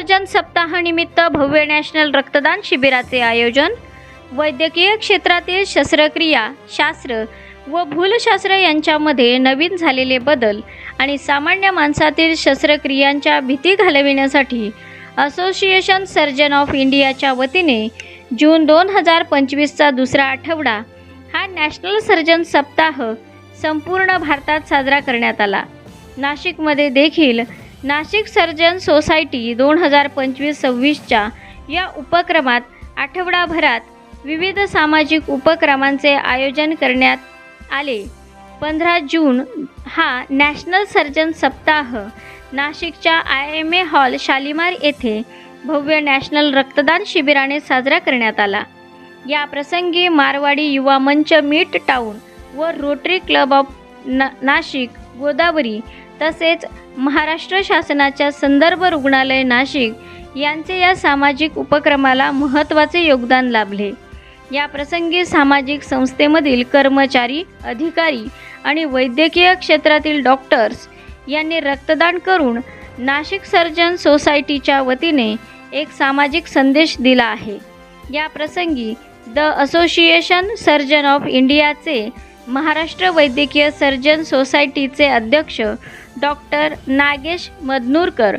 Surgeon सप्ताहानिमित्त भव्य national रक्तदान शिबिराचे आयोजन वैद्यकीय क्षेत्रातील शस्त्रक्रिया शास्त्र व भूलशास्त्र यांच्यामध्ये नवीन झालेले बदल आणि सामान्य माणसातील शस्त्रक्रियांच्या भीती घालविण्यासाठी असोसिएशन सर्जन ऑफ इंडियाच्या वतीने जून दोन हजार पंचवीसचा दुसरा आठवडा हा नॅशनल सर्जन सप्ताह संपूर्ण भारतात साजरा करण्यात आला. नाशिकमध्ये देखील नाशिक सर्जन सोसायटी दोन हजार पंचवीस सव्वीसच्या या उपक्रमात आठवडाभरात विविध सामाजिक उपक्रमांचे आयोजन करण्यात आले. पंधरा जून हा नॅशनल सर्जन सप्ताह नाशिकच्या I M A hall Shalimar येथे भव्य नॅशनल रक्तदान शिबिराने साजरा करण्यात आला. या प्रसंगी मारवाडी युवा मंच मीट टाऊन व रोटरी क्लब ऑफ ना नाशिक गोदावरी तसेच महाराष्ट्र शासनाच्या संदर्भ रुग्णालय नाशिक यांचे या सामाजिक उपक्रमाला महत्त्वाचे योगदान लाभले. या प्रसंगी सामाजिक संस्थेमधील कर्मचारी अधिकारी आणि वैद्यकीय क्षेत्रातील डॉक्टर्स यांनी रक्तदान करून नाशिक सर्जन सोसायटीच्या वतीने एक सामाजिक संदेश दिला आहे. या प्रसंगी द असोसिएशन सर्जन ऑफ इंडियाचे महाराष्ट्र वैद्यकीय सर्जन सोसायटीचे अध्यक्ष doctor Nagesh Madnurkar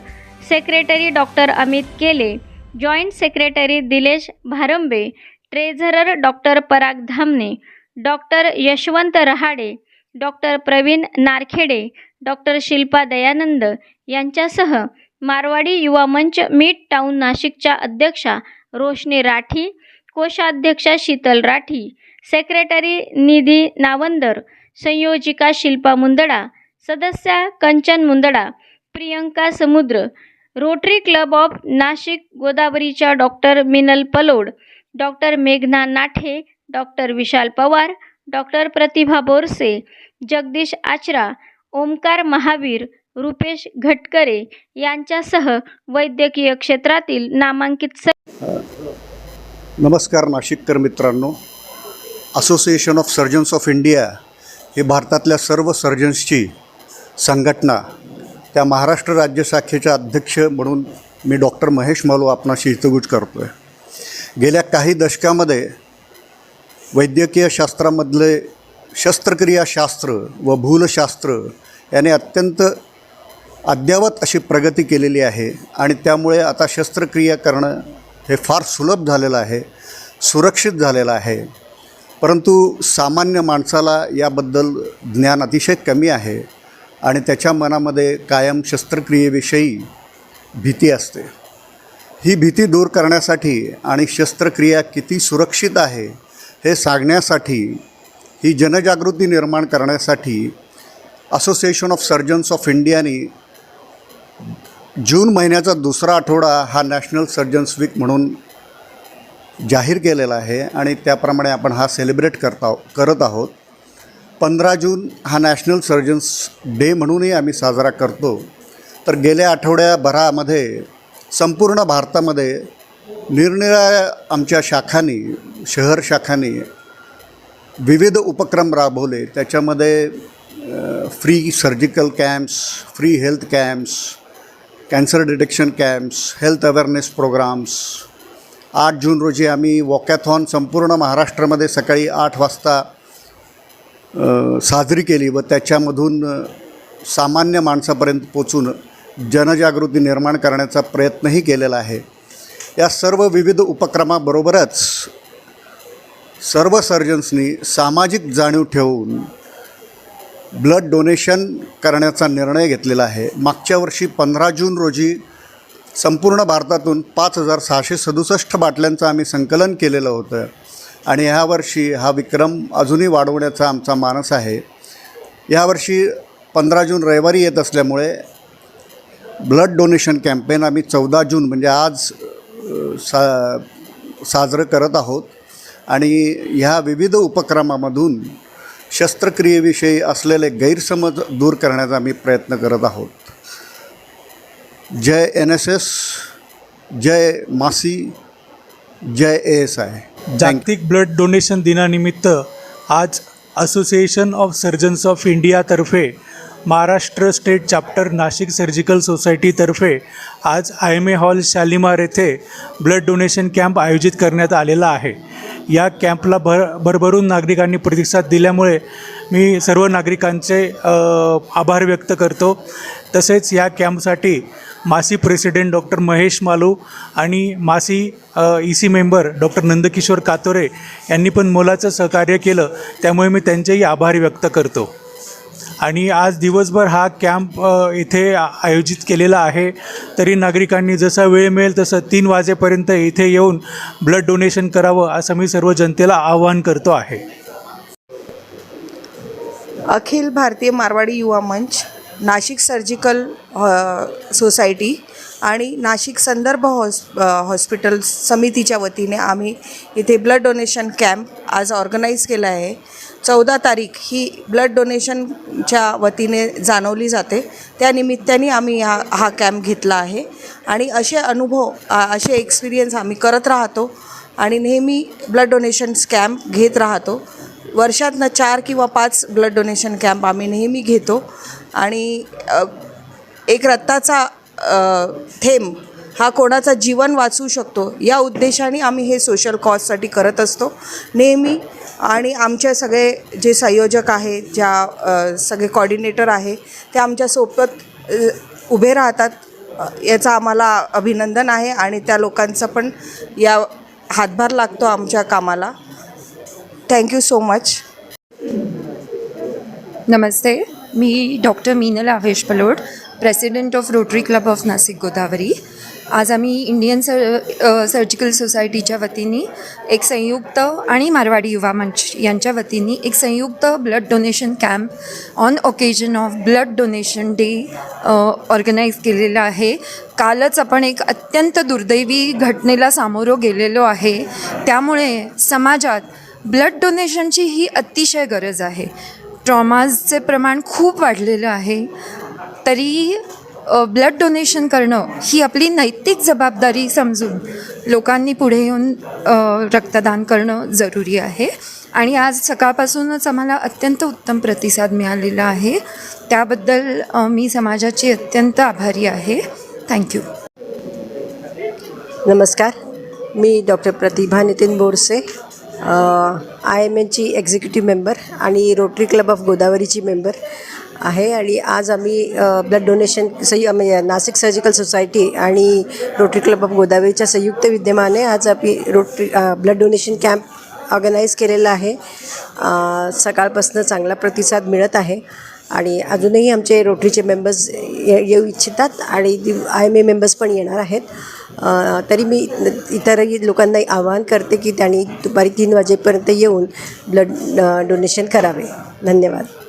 secretary doctor Amit Kele joint secretary Dilesh Bharambe treasurer doctor Parag Dhamane doctor Yashwant Rahade doctor Pravin Narkhede doctor Shilpa Dayanand यांच्यासह मारवाडी युवा मंच मीट टाऊन नाशिकच्या अध्यक्षा रोशनी राठी कोषाध्यक्षा शीतल राठी सेक्रेटरी निधी नावंदर संयोजिका शिल्पा मुंदडा सदस्या Kanchan Mundada Priyanka Samudra Rotary Club of Nashik गोदावरीच्या doctor Minal Palod doctor मेघना नाठे डॉक्टर विशाल पवार डॉक्टर प्रतिभा बोरसे जगदीश आचरा ओमकार महावीर रुपेश घटकरे यांच्यासह वैद्यकीय क्षेत्रातील नामांकित स नमस्कार नाशिककर मित्रांनो. Association of surgeons of India हे भारतातल्या सर्व सर्जन्सची संघटना त्या महाराष्ट्र राज्य शाखेच्या अध्यक्ष म्हणून मी डॉक्टर महेश मालू आपणाशी हितगुज करतो आहे गेल्या काही दशकामध्ये वैद्यकीय शास्त्रामधले शस्त्रक्रिया शास्त्र व भूलशास्त्र याने अत्यंत अद्ययावत अशी प्रगती केलेली आहे आणि त्यामुळे आता शस्त्रक्रिया करणं हे फार सुलभ झालेलं आहे सुरक्षित झालेलं आहे. परंतु सामान्य माणसाला याबद्दल ज्ञान अतिशय कमी आहे. आणि त्याच्या मनामध्ये कायम शस्त्रक्रियेविषयी भीती असते. ही भीती दूर करण्यासाठी आणि शस्त्रक्रिया किती सुरक्षित आहे हे सांगण्यासाठी ही जनजागृती निर्माण करण्यासाठी असोसिएशन ऑफ सर्जन्स ऑफ इंडियाने जून महिन्याचा दुसरा आठवडा हा नॅशनल सर्जन्स वीक म्हणून जाहीर केलेला आहे आणि त्याप्रमाणे आपण हा सेलिब्रेट करता करत आहोत. पंधरा जून हा नॅशनल सर्जन्स डे म्हणूनही आम्ही साजरा करतो. तर गेल्या आठवड्याभरामध्ये संपूर्ण भारतामध्ये निरनिराळ्या आमच्या शाखांनी शहर शाखांनी विविध उपक्रम राबवले. त्याच्यामध्ये free surgical camps free health camps cancer detection camps health awareness programs आठ जून रोजी आम्ही वॉकॅथॉन संपूर्ण महाराष्ट्रामध्ये सकाळी आठ वाजता साजरी केली व त्याच्यामधून सामान्य माणसापर्यंत पोचून जनजागृती निर्माण करण्याचा प्रयत्नही केलेला आहे. या सर्व विविध उपक्रमाबरोबरच सर्व सर्जन्सनी सामाजिक जाणीव ठेवून ब्लड डोनेशन करण्याचा निर्णय घेतलेला आहे. मागच्या वर्षी पंधरा जून रोजी संपूर्ण भारतातून पाच हजार सहाशे सदुसष्ट बाटल्यांचं आम्ही संकलन केलेलं होतं. आणि ह्यावर्षी हा विक्रम अजूनही वाढवण्याचा आमचा मानस आहे. यावर्षी पंधरा जून रविवारी येत असल्यामुळे ब्लड डोनेशन कॅम्पेन आम्ही चौदा जून म्हणजे आज सा साजरं करत आहोत. आणि ह्या विविध उपक्रमामधून शस्त्रक्रियेविषयी असलेले गैरसमज दूर करण्याचा आम्ही प्रयत्न करत आहोत. जय एन एस एस जय मासी जय ए एस आय. जागतिक ब्लड डोनेशन दिनानिमित्त आज association of surgeons of इंडियातर्फे Maharashtra state chapter Nashik surgical सोसायटीतर्फे आज I M A hall Shalimar येथे ब्लड डोनेशन कॅम्प आयोजित करण्यात आलेला आहे. या कॅम्पला भर भरभरून नागरिकांनी प्रतिसाद दिल्यामुळे मी सर्व नागरिकांचे आभार व्यक्त करतो. तसेच या कॅम्पसाठी मासी प्रेसिडेंट डॉक्टर महेश मालू आणि MASI E C member doctor Nandkishor Katore यांनी पण मोलाचं सहकार्य केलं. त्यामुळे मी त्यांचेही आभार व्यक्त करतो. आणि आज दिवसभर हा कॅम्प इथे आयोजित केलेला आहे. तरी नागरिकांनी जसा वेळ मिळेल तसं तीन वाजेपर्यंत इथे येऊन ब्लड डोनेशन करावं असं मी सर्व जनतेला आवाहन करतो आहे. अखिल भारतीय मारवाडी युवा मंच नाशिक सर्जिकल सोसायटी आणि नाशिक संदर्भ हॉस हॉस्पिटल समितीच्या वतीने आम्ही इथे ब्लड डोनेशन कॅम्प आज ऑर्गनाईज केला आहे. चौदा तारीख ही ब्लड डोनेशनच्या वतीने जाणवली जाते. त्या निमित्ताने आम्ही हा हा कॅम्प घेतला आहे आणि असे अनुभव असे एक्सपिरियन्स आम्ही करत राहतो आणि नेहमी ब्लड डोनेशन्स कॅम्प घेत राहतो. वर्षातनं चार किंवा पाच ब्लड डोनेशन कॅम्प आम्ही नेहमी घेतो. आणि एक रक्ताचा थेंब हा कोणाचा जीवन वाचवू शकतो या उद्देशाने आम्ही हे सोशल कॉजसाठी करत असतो. नेहमी आणि आमचे सगळे जे संयोजक आहे ज्या सगळे कॉर्डिनेटर आहे ते आमच्यासोबत उभे राहतात. याचा याचं आम्हाला अभिनंदन आहे आणि त्या लोकांचा पण या हातभार लागतो आमच्या कामाला. थँक्यू सो मच नमस्ते मी doctor Minal Avesh Palod president of Rotary Club of Nashik Godavari. आज आम्ही इंडियन सर सर्जिकल सोसायटीच्या वतीने एक संयुक्त आणि मारवाडी युवा मंच यांच्या वतीने एक संयुक्त blood donation camp on occasion of blood donation day organise केलेला आहे. कालच आपण एक अत्यंत दुर्दैवी घटनेला सामोरं गेलेलो आहे. त्यामुळे समाजात ब्लड डोनेशनची ही अतिशय गरज आहे. ट्रॉमाजचे प्रमाण खूप वाढलेलं आहे. तरी ब्लड डोनेशन करणं ही आपली नैतिक जबाबदारी समजून लोकांनी पुढे येऊन रक्तदान करणं जरुरी आहे. आणि आज सकाळपासूनच आम्हाला अत्यंत उत्तम प्रतिसाद मिळालेला आहे. त्याबद्दल मी समाजाची अत्यंत आभारी आहे. थँक्यू नमस्कार. मी doctor Pratibha Nitin Borse I M एनची executive member आणि रोटरी क्लब ऑफ गोदावरीची मेंबर आहे. आणि आज आम्ही ब्लड डोनेशन संयु म्हणजे नाशिक सर्जिकल सोसायटी आणि रोटरी क्लब ऑफ गोदावरीच्या संयुक्त विद्यमाने आज आम्ही Rotary blood donation camp organise केलेला आहे. सकाळपासून चांगला प्रतिसाद मिळत आहे. आणि अजूनही आमचे रोटरीचे मेंबर्स ये येऊ इच्छितात आणि आय एम ए मेंबर्स पण येणार आहेत. तरी मी इतरही लोकांना आवाहन करते की त्यांनी दुपारी तीन वाजेपर्यंत येऊन ब्लड डोनेशन करावे. धन्यवाद.